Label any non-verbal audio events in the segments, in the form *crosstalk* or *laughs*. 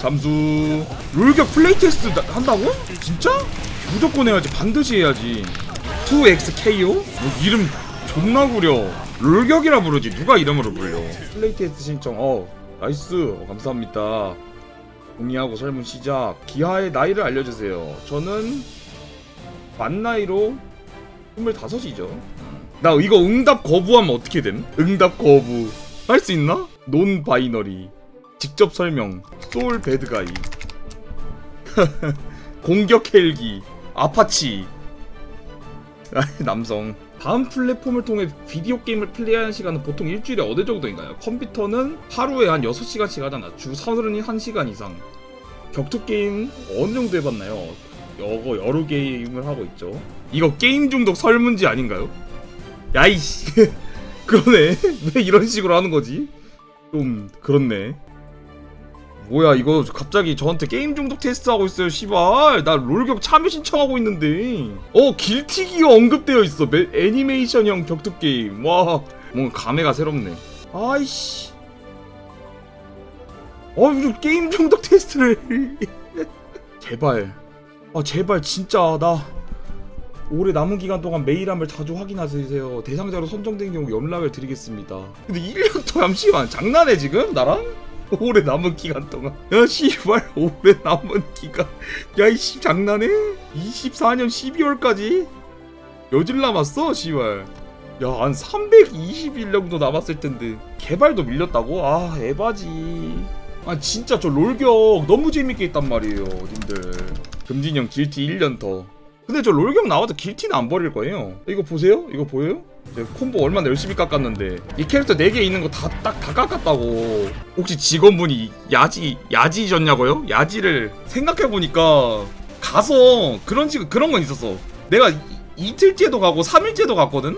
잠수. 롤격 플레이 테스트 나- 한다고? 진짜? 무조건 해야지. 반드시 해야지. 2XKO? 뭐 이름 존나 구려. 롤격이라 부르지. 누가 이름으로 불려? 플레이 테스트 신청. 어 나이스. 어, 감사합니다. 동의하고 설문 시작. 기하의 나이를 알려주세요. 저는 만 나이로 25이죠. 나 이거 응답 거부하면 어떻게 됨? 응답 거부. 할 수 있나? 논 바이너리 직접 설명. 소울 배드가이. *laughs* 공격 헬기. 아파치. 아, 남성. 다음 플랫폼을 통해 비디오 게임을 플레이하는 시간은 보통 일주일에 어느 정도인가요? 컴퓨터는 하루에 한 6시간씩 하잖아. 주 31시간 이상. 격투 게임 어느 정도 해봤나요? 여거 여러 게임을 하고 있죠. 이거 게임 중독 설문지 아닌가요? 야이씨. *laughs* 그러네. 왜 이런 식으로 하는 거지? 좀 그렇네 뭐야 이거 갑자기 저한테 게임 중독 테스트 하고 있어요 씨발. 나 롤격 참여 신청하고 있는데. 어 길티기어 언급되어 있어. 매, 애니메이션형 격투 게임. 와 뭔가 감회가 새롭네. 아이씨. 어 이거 게임 중독 테스트를. *laughs* 제발. 아 제발 진짜. 나 올해 남은 기간 동안 메일함을 자주 확인하세요. 대상자로 선정된 경우 연락을 드리겠습니다. 근데 1년 동안 *laughs* 잠시만 장난해 지금? 나랑? *laughs* 올해 남은 기간 동안. 야 씨발 올해 남은 기간. 야 이씨 장난해? 24년 12월까지? 여질 남았어 씨발? 야한 320일 정도 남았을 텐데. 개발도 밀렸다고? 아 에바지. 아 진짜 저 롤격 너무 재밌게 했단 말이에요 님들. 금진형 길티 1년 더. 근데 저 롤격 나와도 길티는 안 버릴 거예요. 이거 보세요? 이거 보여요? 콤보 얼마나 열심히 깎았는데 이 캐릭터 4개 있는 거 다 딱 다 깎았다고. 혹시 직원분이 야지 야지졌냐고요? 야지를 생각해 보니까 가서 그런 식 그런 건 있었어. 내가 이- 이틀째도 가고 3일째도 갔거든?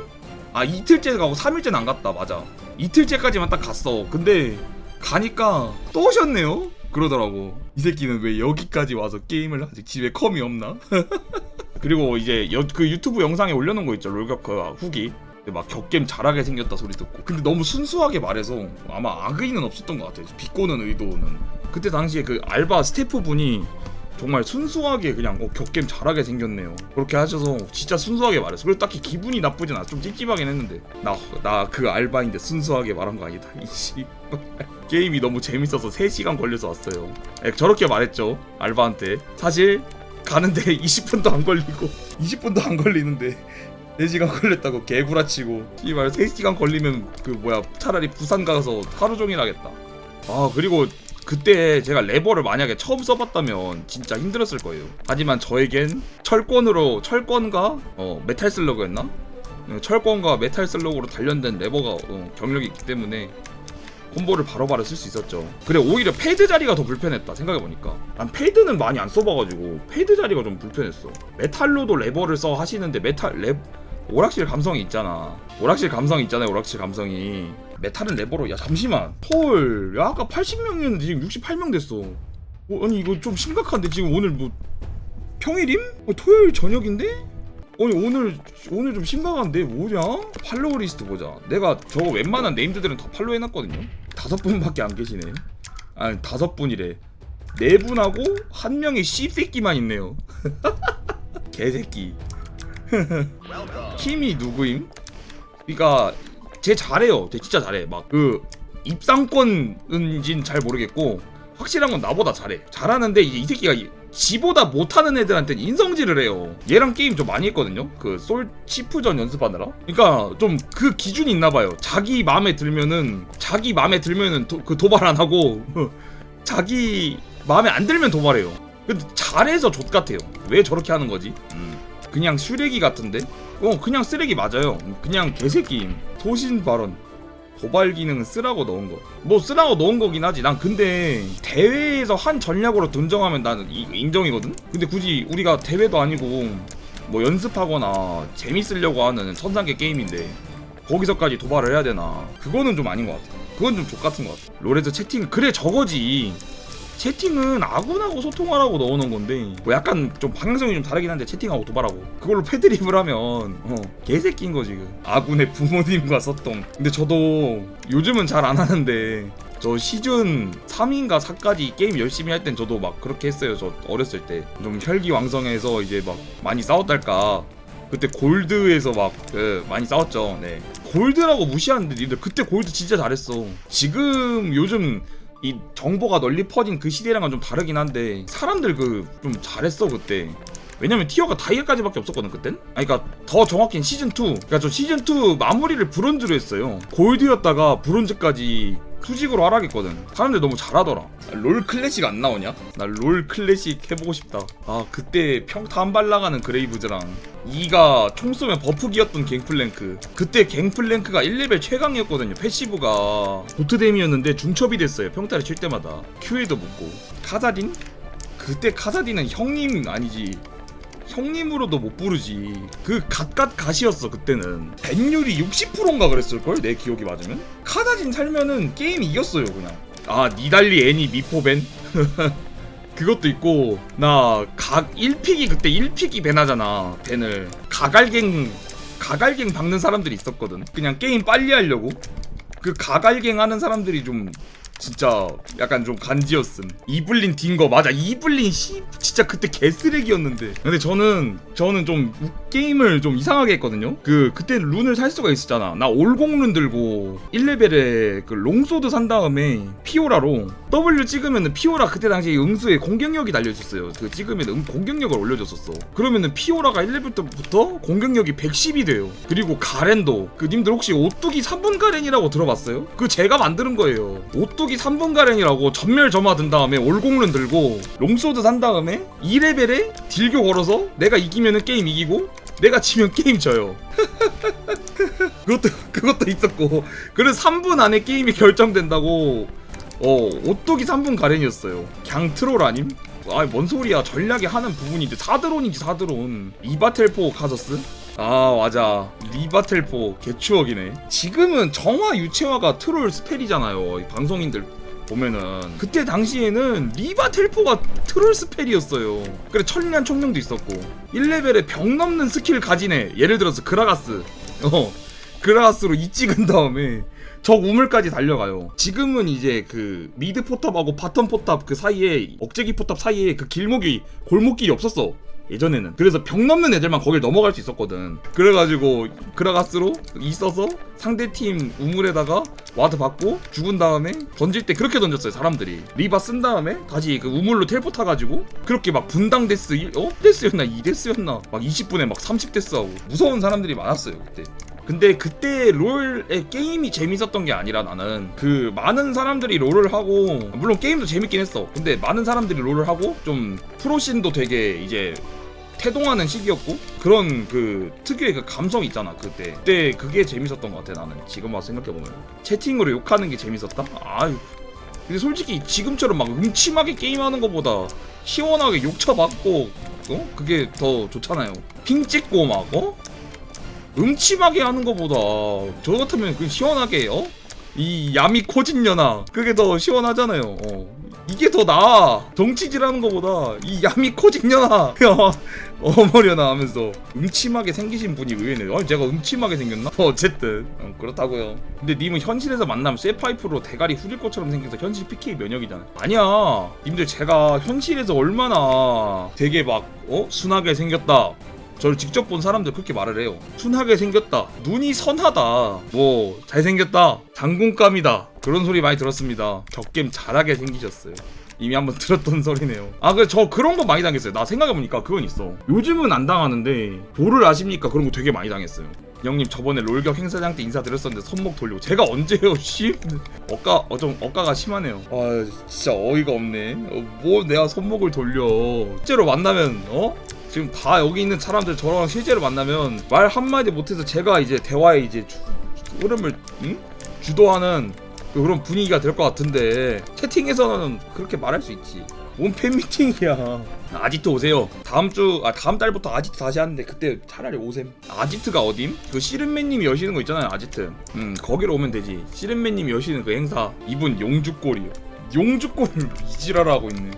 아 이틀째 가고 3일째는 안 갔다. 맞아. 이틀째까지만 딱 갔어. 근데 가니까 또 오셨네요? 그러더라고. 이 새끼는 왜 여기까지 와서 게임을 하지? 집에 컴이 없나? *laughs* 그리고 이제 여, 그 유튜브 영상에 올려놓은 거 있죠. 롤격커 후기 막 격겜 잘하게 생겼다 소리 듣고. 근데 너무 순수하게 말해서 아마 악의는 없었던 것 같아요. 비꼬는 의도는. 그때 당시에 그 알바 스태프분이 정말 순수하게 그냥 어, 격겜 잘하게 생겼네요. 그렇게 하셔서 진짜 순수하게 말했어 그래서 딱히 기분이 나쁘진 않아. 좀 찝찝하긴 했는데. 나 나 그 알바인데 순수하게 말한 거 아니다 이씨 게임이 너무 재밌어서 3시간 걸려서 왔어요. 예, 저렇게 말했죠 알바한테. 사실 가는데 *laughs* 20분도 안 걸리고. 20분도 안 걸리는데 4시간 걸렸다고 개구라치고 씨발 3시간 걸리면 그 뭐야 차라리 부산 가서 하루 종일 하겠다 아 그리고 그때 제가 레버를 만약에 처음 써봤다면 진짜 힘들었을 거예요 하지만 저에겐 철권으로 철권과 어, 메탈 슬러그였나? 어, 철권과 메탈 슬러그로 단련된 레버가 어, 경력이 있기 때문에 콤보를 바로바로 쓸 수 있었죠. 그래 오히려 패드 자리가 더 불편했다 생각해보니까 난 패드는 많이 안 써봐가지고 패드 자리가 좀 불편했어. 메탈로도 레버를 써 하시는데 메탈 레 오락실 감성이 있잖아. 오락실 감성이 있잖아요. 오락실 감성이 메탈은 레버로 야 잠시만 헐 야 아까 80명이었는데 지금 68명 됐어. 어, 아니 이거 좀 심각한데 지금 오늘 뭐 평일임? 어, 토요일 저녁인데? 아니 오늘 오늘 좀 심각한데 뭐냐? 팔로우 리스트 보자. 내가 저거 웬만한 네임드들은 다 팔로우 해놨거든요. 다섯 분밖에 안 계시네. 아니 다섯 분이래. 네 분하고 한 명의 씹새끼만 있네요. *laughs* 개새끼. *laughs* 킴이 누구임? 그니까 쟤 잘해요. 쟤 진짜 잘해. 막 그 입상권인진 잘 모르겠고 확실한 건 나보다 잘해. 잘하는데 이 새끼가 이- 지보다 못하는 애들한테는 인성질을 해요. 얘랑 게임 좀 많이 했거든요. 그 솔 치프전 연습하느라. 그러니까 좀 그 기준이 있나 봐요. 자기 마음에 들면은 자기 마음에 들면은 도, 그 도발 안 하고 *laughs* 자기 마음에 안 들면 도발해요. 근데 잘해서 족 같아요. 왜 저렇게 하는 거지? 음. 그냥 쓰레기 같은데? 어, 그냥 쓰레기 맞아요. 그냥 개새끼임. 소신 발언. 도발 기능은 쓰라고 넣은 거. 뭐 쓰라고 넣은 거긴 하지. 난 근데 대회에서 한 전략으로 등정하면 나는 이- 인정이거든. 근데 굳이 우리가 대회도 아니고 뭐 연습하거나 재밌으려고 하는 천상계 게임인데 거기서까지 도발을 해야 되나? 그거는 좀 아닌 것 같아. 그건 좀 족같은 것 같아. 롤에서 채팅 그래 저거지. 채팅은 아군하고 소통하라고 넣어놓은 건데 뭐 약간 좀 방향성이 좀 다르긴 한데 채팅하고 도발하고 그걸로 패드립을 하면 어 개새끼인 거지 그 아군의 부모님과 소통 근데 저도 요즘은 잘 안 하는데 저 시즌 3인가 4까지 게임 열심히 할 땐 저도 막 그렇게 했어요. 저 어렸을 때 좀 혈기왕성해서 이제 막 많이 싸웠달까. 그때 골드에서 막 그, 많이 싸웠죠. 네. 골드라고 무시하는데 니들 그때 골드 진짜 잘했어. 지금 요즘 이 정보가 널리 퍼진 그 시대랑은 좀 다르긴 한데 사람들 그 좀 잘했어 그때. 왜냐면 티어가 다이아까지밖에 없었거든 그땐. 아니 그러니까 더 정확히는 시즌 2. 그러니까 저 시즌 2 마무리를 브론즈로 했어요. 골드였다가 브론즈까지 수직으로 하락했거든. 사람들 너무 잘하더라. 아, 롤 클래식 안 나오냐? 나 롤 클래식 해보고 싶다. 아 그때 평타 한 발 나가는 그레이브즈랑 2가 총 쏘면 버프기였던 갱플랭크. 그때 갱플랭크가 1레벨 최강이었거든요. 패시브가 도트뎀이었는데 중첩이 됐어요. 평타를 칠 때마다 큐에도 붙고. 카자딘? 그때 카자딘은 형님 아니지. 형님으로도 못 부르지. 그 갓갓 갓이었어 그때는. 밴율이 60%인가 그랬을걸 내 기억이 맞으면. 카다진 살면은 게임 이겼어요 그냥. 아 니달리 애니 미포벤. *laughs* 그것도 있고 나 각 1픽이 그때 1픽이 밴하잖아 밴을 가갈갱 가갈갱 박는 사람들이 있었거든 그냥 게임 빨리 하려고 그 가갈갱 하는 사람들이 좀 진짜 약간 좀 간지였음. 이블린 딘거 맞아. 이블린 씨 진짜 그때 개쓰레기였는데. 근데 저는 저는 좀 게임을 좀 이상하게 했거든요. 그 그때 룬을 살 수가 있었잖아. 나 올공 룬 들고 1레벨에 그 롱소드 산 다음에 피오라로 W 찍으면은 피오라 그때 당시에 응수에 공격력이 달려있었어요. 그 찍으면 은 공격력을 올려줬었어. 그러면은 피오라가 1레벨 때부터 공격력이 110이 돼요. 그리고 가렌도. 그 님들 혹시 오뚜기 3분 가렌이라고 들어봤어요? 그 제가 만드는 거예요. 오뚜기 3분 가렌이라고 전멸 점화 든 다음에 올공룬 들고 롱소드 산 다음에 2레벨에 딜교 걸어서 내가 이기면은 게임 이기고 내가 지면 게임 져요. *laughs* 그것도 그것도 있었고. 그래서 3분 안에 게임이 결정된다고. 어 오뚜기 3분 가렌이었어요. 그냥 트롤 아님? 아 뭔 소리야. 전략에 하는 부분인데. 사드론이지 사드론. 리바텔포 카서스? 아 맞아. 리바텔포. 개추억이네. 지금은 정화 유채화가 트롤 스펠이잖아요. 이 방송인들 보면은 그때 당시에는 리바 텔포가 트롤 스펠이었어요 그래 천년 청룡도 있었고 1레벨에 벽 넘는 스킬 가진 애 예를 들어서 그라가스 어 그라가스로 이 찍은 다음에 적 우물까지 달려가요. 지금은 이제 그 미드 포탑하고 바텀 포탑 그 사이에 억제기 포탑 사이에 그 길목이 골목길이 없었어. 예전에는. 그래서 벽 넘는 애들만 거길 넘어갈 수 있었거든. 그래가지고 그라가스로 있어서 상대팀 우물에다가 와드 받고 죽은 다음에 던질 때 그렇게 던졌어요 사람들이. 리바 쓴 다음에 다시 그 우물로 텔포 타가지고 그렇게 막 분당 데스 1, 어? 데스였나? 2데스였나? 막 20분에 막 30데스 하고 무서운 사람들이 많았어요 그때. 근데 그때 롤의 게임이 재밌었던 게 아니라 나는 그 많은 사람들이 롤을 하고 물론 게임도 재밌긴 했어. 근데 많은 사람들이 롤을 하고 좀 프로씬도 되게 이제 태동하는 시기였고 그런 그 특유의 그 감성 있잖아 그때 그때 그게 재밌었던 것 같아 나는 지금 와서 생각해보면 채팅으로 욕하는 게 재밌었다? 아유 근데 솔직히 지금처럼 막 음침하게 게임하는 것보다 시원하게 욕쳐받고 어? 그게 더 좋잖아요 핑 찍고 막 어? 음침하게 하는 것보다 저 같으면 그 시원하게 어? 이 야미 코진녀나 그게 더 시원하잖아요 어. 이게 더 나아. 정치질하는 것보다 이 야미 코진녀나 *laughs* 어머려나 하면서 음침하게 생기신 분이 의외네요 아니 제가 음침하게 생겼나? 어쨌든 어, 그렇다고요. 근데 님은 현실에서 만나면 쇠파이프로 대가리 후릴 것처럼 생겨서 현실 PK 면역이잖아 아니야. 님들 제가 현실에서 얼마나 되게 막 어? 순하게 생겼다 저를 직접 본 사람들 그렇게 말을 해요. 순하게 생겼다. 눈이 선하다. 뭐 잘생겼다. 장군감이다. 그런 소리 많이 들었습니다. 격겜 잘하게 생기셨어요. 이미 한번 *laughs* 들었던 소리네요. 아, 그래 저 그런 거 많이 당했어요. 나 생각해보니까 그건 있어. 요즘은 안 당하는데 도를 아십니까? 그런 거 되게 많이 당했어요. 형님 저번에 롤격 행사장 때 인사드렸었는데 손목 돌리고 제가 언제요 *laughs* 씨 억가 어좀 억가가 심하네요 아 진짜 어이가 없네 어, 뭐 내가 손목을 돌려 실제로 만나면 어 지금 다 여기 있는 사람들 저랑 실제로 만나면 말 한마디 못해서 제가 이제 대화에 이제 주, 흐름을 응? 주도하는 그 그런 분위기가 될 것 같은데 채팅에서는 그렇게 말할 수 있지. 뭔 팬미팅이야. 아지트 오세요. 다음 주 아 다음 달부터 아지트 다시 하는데 그때 차라리 오셈. 아지트가 어딘? 그 씨름맨님이 여시는 거 있잖아요 아지트. 음 거기로 오면 되지. 씨름맨님이 여시는 그 행사. 이분 용주골이요. 용주골을 이지랄하고 있네